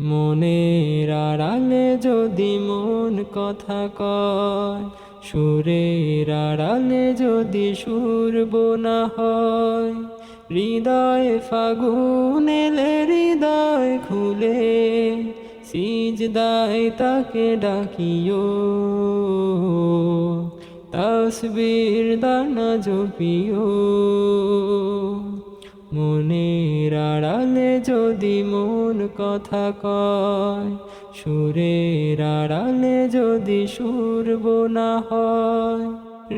মনের আড়ালে যদি মন কথা কয়, সুরের আড়ালে যদি সুর বোনা হয়, হৃদয় ফাগুন এলে হৃদয় খুলে, সিজদায় তাকে ডাকিও। তসবির দানা জপিও। মনের আড়ালে যদি মন কথা কয়, সুরের আড়ালে যদি সুর বোনা হয়,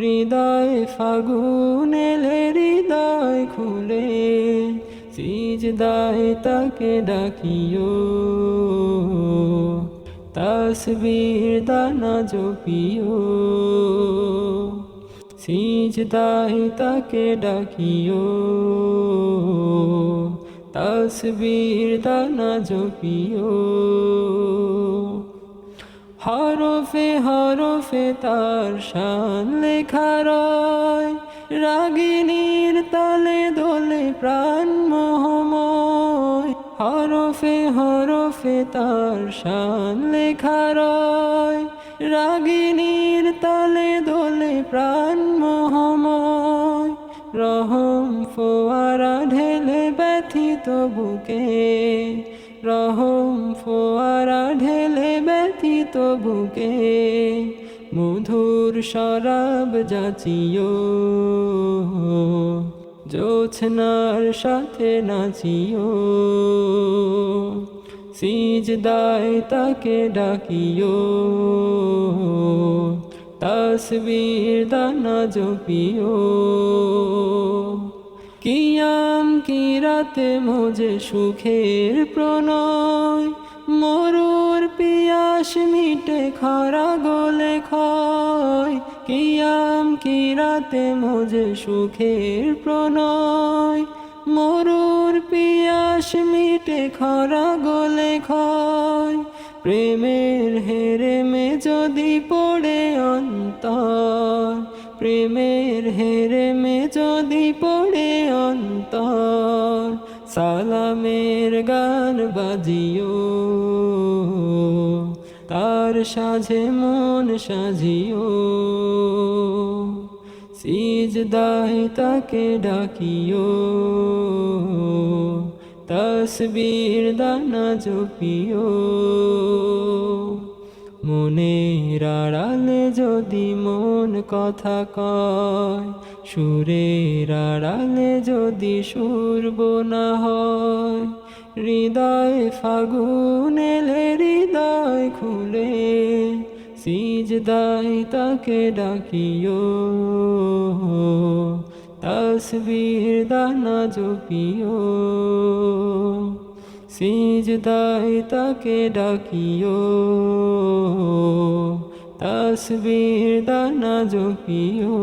হৃদয় ফাগুন এলে হৃদয় খুলে, সিজদায় তাকে ডাকিও। তসবির দানা জপিও। সিজদায় তাকে ডাকিও। তসবির দানা জপিও। হরফে হরফে তার শান লেখা রয়। রাগিনীর তালে দোলে প্রাণ মোহময়। হরফে হরফে তার শান লেখা রয়। রাগিনীর তালে দোলে প্রাণ মোহময়। রহম ফোয়ারা ব্যথিত বুকে রহম ফোয়ারা ঢেলে ব্যথিত বুকে মধুর শরাব যাচিও। জোছনার সাথে নাচিও। সিজ দায় তাকে ডাকিও। তসবির দানা জপিও। কিয়াম কি রাতে মোজে সুখের প্রণয়? মরুর পিয়াস মিটে খরা গোলে খয় কিয়াম কি রাতে মোজে সুখের প্রণয়? মরুর পিয়াস মিটে খরা গোলে খয় প্রেমের হেরে মে যদি প্রেমের হেরে মে যদি পড়ে অন্তর, সালামের গান বাজিও। তার সাঝে মন সাজিও। সিজদায় তাকে ডাকিও। তসবির দানা জপিও। মনের আড়ালে যদি মন কথা কয়, সুরের আড়ালে যদি সুর বোনা হয়, হৃদয় ফাগুন এলে হৃদয় খুলে, সিজদায় তাকে ডাকিও। তসবির দানা জপিও। সিজদায় তাকে ডাকিও তসবির দানা জপিও।